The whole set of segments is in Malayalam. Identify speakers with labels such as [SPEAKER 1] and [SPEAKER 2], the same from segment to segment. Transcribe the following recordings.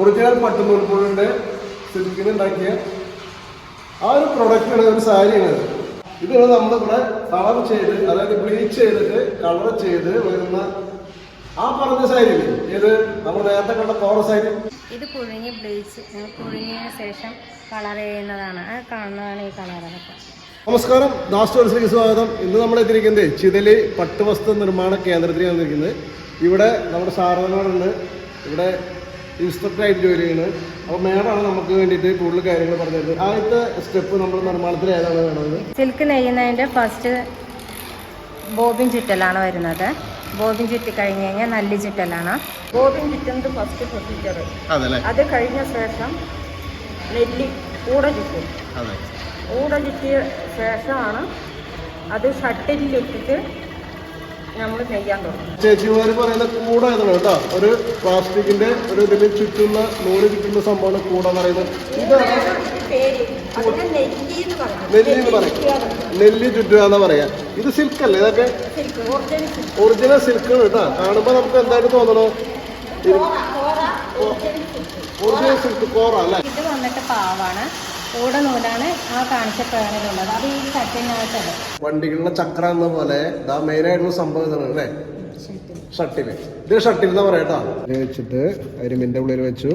[SPEAKER 1] ഒറിജിനൽ പട്ടുനൂൽപ്പുഴിന്റെ സിൽക്കിന് ഉണ്ടാക്കിയ ആ ഒരു പ്രൊഡക്റ്റാണ് ഒരു സാരിയാണ് ഇത്. ഇതാണ് നമ്മളിവിടെ കളർ ചെയ്ത് അതായത് ബ്ലീച്ച് ചെയ്തിട്ട് കളർ ചെയ്ത് വരുന്ന ആ പറഞ്ഞ സാരി ഇത് നമ്മൾ നേരത്തെ കണ്ട കോറ സാരി
[SPEAKER 2] ഇത് പുഴുങ്ങി ബ്ലീച്ച് പുഴുങ്ങിയ ശേഷം കളർ ചെയ്യുന്നതാണ്. ആ കാണുന്നതാണ് ഈ കളർ
[SPEAKER 1] നമസ്കാരം. ദാസ് സ്വാഗതം. ഇന്ന് നമ്മൾ എത്തിയിരിക്കുന്നത് ചിതലി പട്ടുവസ്ത്ര നിർമ്മാണ കേന്ദ്രത്തിലാണ് വന്നിരിക്കുന്നത്. ഇവിടെ നമ്മുടെ സാറന്മാരുണ്ട്. ഇവിടെ ഇൻസ്ട്രക്ടറായിട്ട് ജോലി ചെയ്യുന്നത്. അപ്പോൾ മേഡമാണ് നമുക്ക് വേണ്ടിയിട്ട് കൂടുതൽ കാര്യങ്ങൾ പറഞ്ഞത്. ആദ്യത്തെ സ്റ്റെപ്പ് നമ്മൾ നിർമ്മാണത്തിൽ ഏതാണ് വേണത്
[SPEAKER 2] സിൽക്ക് നെയ്യുന്നതിന്റെ ഫസ്റ്റ് ബോബിൻ ചുറ്റലാണ് വരുന്നത്. ബോബിൻ ചുറ്റി കഴിഞ്ഞ് കഴിഞ്ഞാൽ നല്ല ചുറ്റലാണ്.
[SPEAKER 3] ബോബിൻ ചുറ്റുന്നത് ഫസ്റ്റ് പ്രൊസീജിയർ അത് കഴിഞ്ഞ ശേഷം നെല്ലി കൂട ചുറ്റും. കൂട ചുറ്റിയ ശേഷമാണ് അത് ഷട്ടിലിട്ടിട്ട് നമ്മൾ നെയ്യാൻ തുടങ്ങും.
[SPEAKER 1] ചേച്ചിമാർ പറയുന്ന കൂട ഏതാണ് കേട്ടോ. ഒരു പ്ലാസ്റ്റിക്കിന്റെ ഒരു ഇതിൽ ചുറ്റുന്ന നൂൽ ചുറ്റുന്ന സംഭവമാണ് കൂട എന്ന് പറയുന്നത്.
[SPEAKER 3] നെല്ലി എന്ന് പറയും
[SPEAKER 1] നെല്ലി ചുറ്റുക എന്നാ പറയാ. ഇത് സിൽക്ക് അല്ലേ ഇതൊക്കെ?
[SPEAKER 3] Silk original silk
[SPEAKER 1] original silk കേട്ടോ. കാണുമ്പോ നമുക്ക് എന്തായിട്ട് തോന്നണോ? ഒറിജിനൽ സിൽക്ക് കോറ അല്ലേ?
[SPEAKER 2] ഇത് വന്നിട്ട് പാവാണ്. കൂടെ നൂലാണ് ആ കാണിച്ച പേണിലുള്ളത് അത് ഈ ചട്ടിനകത്തത്
[SPEAKER 1] വണ്ടികളുടെ ചക്ര എന്ന പോലെ മെയിൻ ആയിട്ടുള്ള സംഭവം ഇതാണ് അല്ലേ? ഷട്ടിൽ. ഇത് ഷട്ടിൽ എന്നാ പറയാട്ടാ വെച്ചിട്ട് അരിമിന്റെ ഉള്ളിൽ വെച്ചു.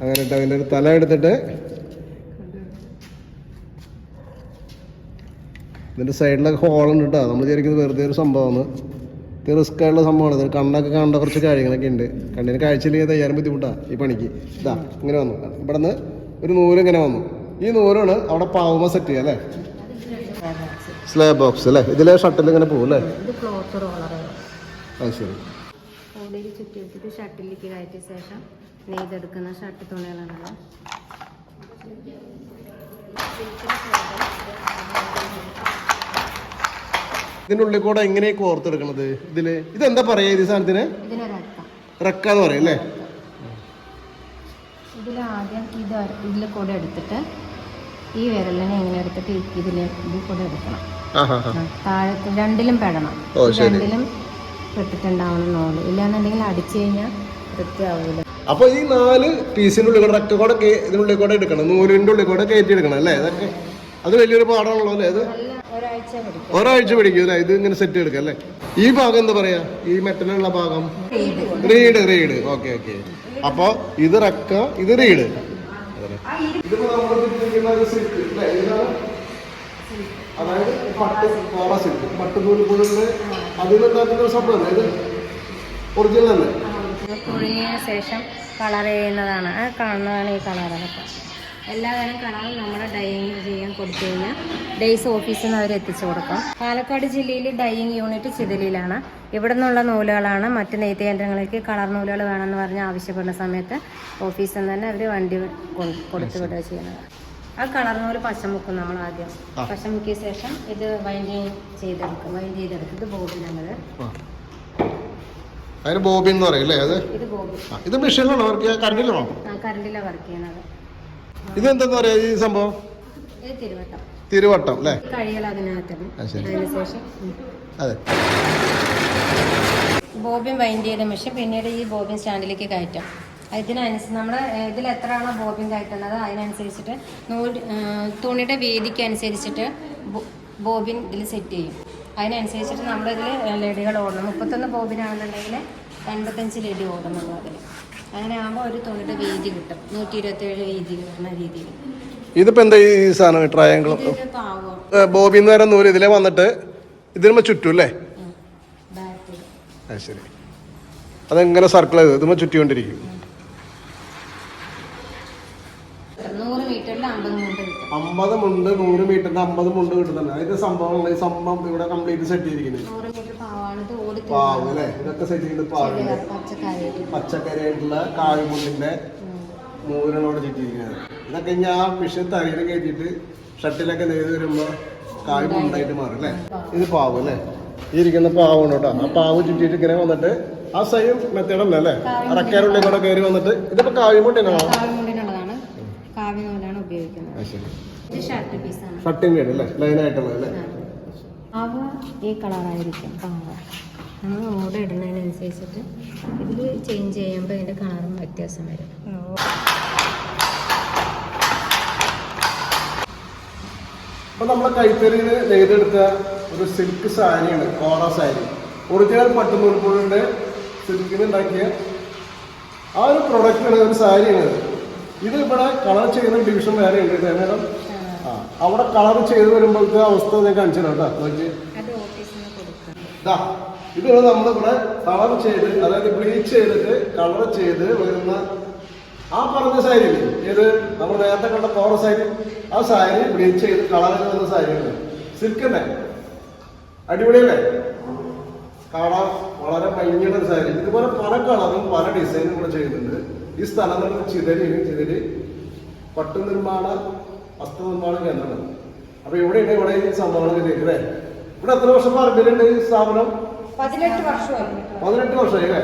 [SPEAKER 1] അങ്ങനെ അതിന്റെ ഒരു തല എടുത്തിട്ട് ഇതിന്റെ സൈഡിലൊക്കെ ഹോളുണ്ട് കേട്ടോ നമ്മൾ വിചാരിക്കുന്നത് വെറുതെ ഒരു സംഭവമാണ്. ഇത് റിസ്ക് ആയിട്ടുള്ള സംഭവമാണ്. ഇത് കണ്ണൊക്കെ കാണേണ്ട കുറച്ച് കാര്യങ്ങളൊക്കെ ഉണ്ട്. കണ്ണിന് കാഴ്ചയിലേക്ക് തയ്യാറും ബുദ്ധിമുട്ടാണ് ഈ പണിക്ക്. ഇതാ ഇങ്ങനെ വന്നു. ഇവിടെ നിന്ന് ഒരു നൂലിങ്ങനെ വന്നു. ഈ നൂലാണ് അവിടെ പാവുമ്പോ സെറ്റ് ചെയ്യാം അല്ലേ? സ്ലാബ് ബോക്സ് അല്ലേ? ഇതിലെ ഷട്ടിൽ ഇങ്ങനെ പോകും അല്ലേ? അത് ശരി.
[SPEAKER 2] ഷട്ടിലേക്ക് കയറ്റിയ ശേഷം നെയ്തെടുക്കുന്ന ഷർട്ട് തുണികളാണല്ലോ
[SPEAKER 1] ഇതിന്റെ ഉള്ളിൽ കൂടെ എങ്ങനെ കോർത്തെടുക്കണത് ഇതിൽ ഇതെന്താ പറയാ ഈ സാധനത്തിന്? റക്ക. എന്ന് പറയും അല്ലേ?
[SPEAKER 2] ഇതിൽ ആദ്യം ഇത് ഇതിൽ കൂടെ എടുത്തിട്ട് ഈ വിരലിനെ ഇങ്ങനെ എടുത്തിട്ട് ഇതിൽ ഇതിൽ കൂടെ എടുക്കണം. താഴത്ത് രണ്ടിലും പെടണം. രണ്ടിലും പെട്ടിട്ടുണ്ടാവണം നോൾ ഇല്ലാന്നുണ്ടെങ്കിൽ അടിച്ചു കഴിഞ്ഞാൽ വൃത്തിയാവില്ല
[SPEAKER 1] അപ്പൊ ഈ നാല് പീസിനുള്ളിൽ കൂടെ ഒക്കെ കൂടെ ഇതിനുള്ളിൽ കൂടെ എടുക്കണം. നൂലിന്റെ ഉള്ളിൽ കൂടെ കയറ്റി എടുക്കണം അല്ലേ? ഇതൊക്കെ അത് വലിയൊരു പാടാണല്ലോ അല്ലേ
[SPEAKER 2] അത് ഒരാഴ്ച പിടിക്കും.
[SPEAKER 1] അല്ലേ? ഇത് ഇങ്ങനെ സെറ്റ് എടുക്കാം അല്ലേ? ഈ ഭാഗം എന്താ പറയാ? ഈ മെറ്റലുള്ള ഭാഗം? റീഡ് റീഡ് ഓക്കെ ഓക്കെ അപ്പൊ ഇത് റക്ക ഇത് റീഡ് ഇതിപ്പോ നമ്മൾ ഉപയോഗിക്കുന്ന ഒരു സിൽക്ക് അല്ലേ? ഏതാണ്? അതായത് പട്ട് കോള സിൽക്ക് പട്ട് നൂൽപ്പുഴുന്ന് അതിൽ നിന്നുണ്ടാക്കുന്ന ഒരു സംഭവം ഇത്? ഒറിജിനൽ അല്ലേ?
[SPEAKER 2] പുഴുങ്ങിയ ശേഷം കളർ ചെയ്യുന്നതാണ്. ആ കാണുന്നതാണ് ഈ കളറുകളൊക്കെ എല്ലാതരം കളറും നമ്മൾ ഡൈയിങ് ചെയ്യാൻ കൊടുത്തു കഴിഞ്ഞാൽ ഡേയ്സ് ഓഫീസിൽ നിന്ന് അവർ എത്തിച്ചു കൊടുക്കും. പാലക്കാട് ജില്ലയിൽ ഡൈയിങ് യൂണിറ്റ് ചിതലിയിലാണ് ഇവിടെ നിന്നുള്ള നൂലുകളാണ് മറ്റ് നെയ്ത്ത് കേന്ദ്രങ്ങളിലേക്ക് കളർ നൂലുകൾ വേണമെന്ന് പറഞ്ഞ് ആവശ്യപ്പെടുന്ന സമയത്ത് ഓഫീസിൽ നിന്ന് തന്നെ അവർ വണ്ടി കൊടുത്തു വിടുക ചെയ്യുന്നത്. ആ കളർ നൂൽ പശമുക്കും നമ്മൾ ആദ്യം. പശമുക്കിയ ശേഷം ഇത് വൈൻഡിങ് ചെയ്തെടുക്കും വൈൻഡ് ചെയ്തെടുക്കും. ഇത്
[SPEAKER 1] ബോബി. അതിന് ബോബിൻ എന്ന് പറയും അല്ലേ അത്?
[SPEAKER 2] ഇത്
[SPEAKER 1] ബോബി. ഇത് മെഷീനിലാണോ വർക്ക് കറണ്ടിലാണോ
[SPEAKER 2] കറണ്ടിലാണ് വർക്ക് ചെയ്യുന്നത്.
[SPEAKER 1] ഇത് എന്താന്ന് പറയാ ഈ സംഭവം?
[SPEAKER 2] ഇത് തിരുവട്ടം.
[SPEAKER 1] തിരുവട്ടം അല്ലേ?
[SPEAKER 2] കഴിയൽ അതിനകത്ത്.
[SPEAKER 1] അതെ
[SPEAKER 2] ബോബിൻ വൈൻഡ് ചെയ്ത മെഷീൻ പിന്നീട് ഈ ബോബിൻ സ്റ്റാൻഡിലേക്ക് കയറ്റാം. ഇതിനനുസരിച്ച് നമ്മൾ ഇതിൽ എത്രയാണോ ബോബിൻ കയറ്റുന്നത് അതിനനുസരിച്ചിട്ട് നൂൽ തുണിയുടെ വീതിക്ക് അനുസരിച്ചിട്ട് ബോബിൻ ഇതിൽ സെറ്റ് ചെയ്യും. അതിനനുസരിച്ചിട്ട് നമ്മളിതിൽ ലെഡികൾ ഓടണം. മുപ്പത്തൊന്ന് ബോബിനാണെന്നുണ്ടെങ്കിൽ എൺപത്തഞ്ച് ലെഡി നമ്മൾ അതിൽ അങ്ങനെ ആകുമ്പോൾ ഒരു തുണിയുടെ വീതി കിട്ടും. നൂറ്റി ഇരുപത്തേഴ് വീതി കിട്ടുന്ന രീതിയിൽ
[SPEAKER 1] ഇതിപ്പോ എന്താ ഈ സാധനം ട്രയാങ്കിൾ
[SPEAKER 2] ബോബിൻ വരെ
[SPEAKER 1] ബോബി എന്ന് പറയുന്ന നൂൽ ഇതിലെ വന്നിട്ട് ഇതിനുമ്പോ ചുറ്റും അല്ലേ? ശരി. അതെങ്ങനെ സർക്കിൾ ചെയ്ത്? ഇതുമ്പോ ചുറ്റിക്കൊണ്ടിരിക്കും
[SPEAKER 2] നൂറ് മീറ്ററിൽ അമ്പത് മുണ്ട് കിട്ടും
[SPEAKER 1] അമ്പത് മുണ്ട് നൂറ് മീറ്ററിന്റെ അമ്പത് മുണ്ട് കിട്ടുന്നുണ്ട്. അതിന്റെ സംഭവം ഈ സംഭവം ഇവിടെ കംപ്ലീറ്റ് സെറ്റ് ചെയ്തിരിക്കുന്നത് പാവ് അല്ലേ? ഇതൊക്കെ സെറ്റ് ചെയ്ത് പാവ്
[SPEAKER 2] പച്ചക്കറി
[SPEAKER 1] ആയിട്ടുള്ള കാഴ്മുണ്ടിന്റെ നൂലിനോട് ചുറ്റിയിരിക്കുന്നത് ഇതൊക്കെ ഇനി ആ മിഷൻ തലയിൽ കയറ്റിയിട്ട് ഷട്ടിലൊക്കെ നെയ്ത് വരുമ്പോ കാഴ്മുണ്ടായിട്ട് മാറും അല്ലേ? ഇത് പാവ് അല്ലേ? ഈ ഇരിക്കുന്ന പാവാണ് കേട്ടോ. ആ പാവ് ചുറ്റിയിട്ട് ഇങ്ങനെ വന്നിട്ട് ആ സെയിം മെത്തേഡല്ലേ അല്ലേ അറക്കാരുള്ളിൽ കൂടെ കയറി വന്നിട്ട് ഇതിപ്പോ കാവ്യമുണ്ടിനാണോ
[SPEAKER 2] കാവ്യമുണ്ടിനുള്ളതാണ് കാവ്യ ഉപയോഗിക്കുന്നത്. ഷർട്ട് പീസാണ്.
[SPEAKER 1] ഷട്ടിങ് അല്ലേ? ലൈൻ
[SPEAKER 2] അവ ഈ കളറായിരിക്കും പാവ നമ്മൾ ഓർഡർ ഇടുന്നതിനനുസരിച്ചിട്ട് ഇതിൽ ചേഞ്ച് ചെയ്യുമ്പോൾ ഇതിന്റെ കളറും വ്യത്യാസം വരും.
[SPEAKER 1] അപ്പൊ നമ്മളെ കൈത്തറിയിൽ നെയ്തെടുത്ത ഒരു സിൽക്ക് സാരിയാണ് കോറ സാരി. ഒറിജിനൽ പട്ടുനൂൽപ്പുഴിന്റെ സിൽക്കിന് ഉണ്ടാക്കിയ ആ ഒരു പ്രൊഡക്റ്റാണ് ഒരു സാരിയാണ് ഇത്. ഇത് ഇവിടെ കളർ ചെയ്യുന്ന ഡിവിഷൻ വേറെ ഉണ്ട് ഇതേ മേഡം ആ അവിടെ കളർ ചെയ്ത് വരുമ്പോഴത്തെ അവസ്ഥ ഞാൻ കാണിച്ചു തരാം കേട്ടോ നോക്കി ഇതാ ഇത് നമ്മളിവിടെ കളർ ചെയ്ത് അതായത് ബ്ലീച്ച് ചെയ്തിട്ട് കളർ ചെയ്ത് വരുന്ന ആ പറഞ്ഞ സാരി ഇല്ലേ? ഏത്? നമ്മൾ നേരത്തെ കണ്ട കോറ സാരി. ആ സാരി ബ്ലീച്ച് ചെയ്ത് കളർ വരുന്ന സാരിയാണ് സിൽക്കന്നെ അടിപൊളിയല്ലേ? കളർ വളരെ ഭംഗിയുള്ള സാരി. ഇതുപോലെ പല കളറും പല ഡിസൈനും കൂടെ ചെയ്യുന്നുണ്ട്. ഈ സ്ഥലങ്ങളിൽ എന്ന് ചിതരി പട്ടു നിർമ്മാണ വസ്ത്ര നിർമ്മാണ കേന്ദ്രമാണ്. അപ്പൊ ഇവിടെയാണ് ഇവിടെ ഈ സംഭവങ്ങൾ ചെയ്തേ ഇവിടെ എത്ര വർഷം പറമ്പിലുണ്ട് ഈ സ്ഥാപനം?
[SPEAKER 3] പതിനെട്ട് വർഷമായി.
[SPEAKER 1] പതിനെട്ട് വർഷമായി അല്ലേ?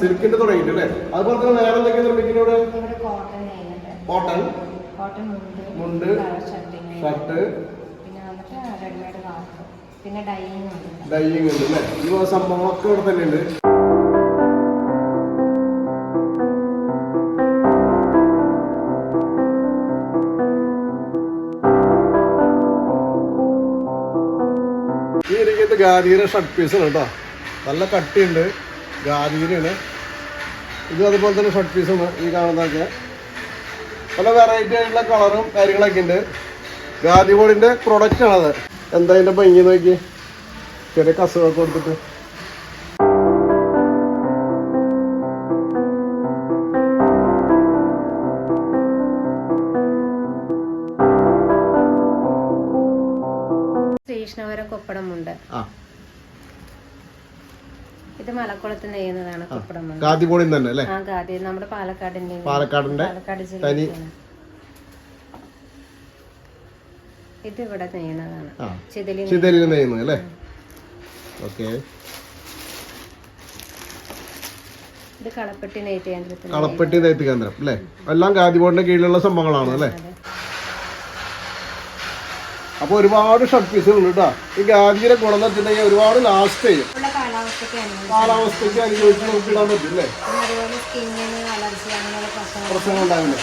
[SPEAKER 1] സിൽക്കിന്റെ തുടങ്ങിയിട്ട് അല്ലേ? അതുപോലെ തന്നെ വേറെ എന്തൊക്കെയാണ് നിർമ്മിക്കുന്നത് ഇവിടെ?
[SPEAKER 2] ഇവിടെ കോട്ടൺ മുണ്ട്
[SPEAKER 1] ഷർട്ട്.
[SPEAKER 2] പിന്നെ ഡൈയിങ് ഉണ്ട്.
[SPEAKER 1] ഡൈയിങ് ഉണ്ട് അല്ലേ? ഈ സംഭവങ്ങളൊക്കെ ഇവിടെ തന്നെ ഉണ്ട് ഈ ഇരിക്കുന്നത് ഷർട്ട് പീസാണ് കേട്ടോ. നല്ല കട്ടിയുണ്ട്. ഗാദീരയാണ് ഇത് അതുപോലെ തന്നെ ഷർട്ട് പീസാണ് ഈ കാണുന്നതൊക്കെ. പല വെറൈറ്റി ആയിട്ടുള്ള കളറും കാര്യങ്ങളൊക്കെ ഉണ്ട്. ഗാദി ബോർഡിന്റെ പ്രൊഡക്റ്റ് ആണത്. എന്താ ഇതിന്റെ ഭംഗി നോക്കി ചെറിയ കസവൊക്കെ കൊടുത്തിട്ട്.
[SPEAKER 2] ശ്രീകൃഷ്ണവരം കൊപ്പടം മുണ്ട്
[SPEAKER 1] ആ.
[SPEAKER 2] ഇത് മലക്കുളത്ത് നെയ്യുന്നതാണ് കൊപ്പടം
[SPEAKER 1] ബോർഡിൽ തന്നെ അല്ലേ?
[SPEAKER 2] ആ ഗാദി നമ്മുടെ പാലക്കാടിന്റെ
[SPEAKER 1] പാലക്കാടിന്റെ
[SPEAKER 2] പാലക്കാട് ഇത് ഇവിടെ നെയ്യുന്നതാണ്.
[SPEAKER 1] ചിതലിൽ നെയ്യുന്നത്. അല്ലേ? ഓക്കെ.
[SPEAKER 2] ഇത് കളപ്പെട്ടി നെയ്ത്ത് കേന്ദ്രത്തിൽ
[SPEAKER 1] കളപ്പെട്ടി നെയ്ത്ത് കേന്ദ്രം അല്ലേ? എല്ലാം ഗാദി ബോർഡിന്റെ കീഴിലുള്ള സംഭവങ്ങളാണ് അല്ലേ? അപ്പൊ ഒരുപാട് ഷർട്ട് പീസുകൾ ഉണ്ട് കേട്ടോ ഈ ഗാന്ധിയുടെ ഗുണം എന്ന് വെച്ചിട്ടുണ്ടെങ്കിൽ ഒരുപാട് ലാസ്റ്റ് ചെയ്യും
[SPEAKER 2] കാലാവസ്ഥയ്ക്ക്
[SPEAKER 1] അനുഭവിച്ച് നമുക്ക് ഇടാൻ പറ്റില്ലേ
[SPEAKER 2] പ്രശ്നങ്ങൾ
[SPEAKER 1] ഉണ്ടാവില്ലേ?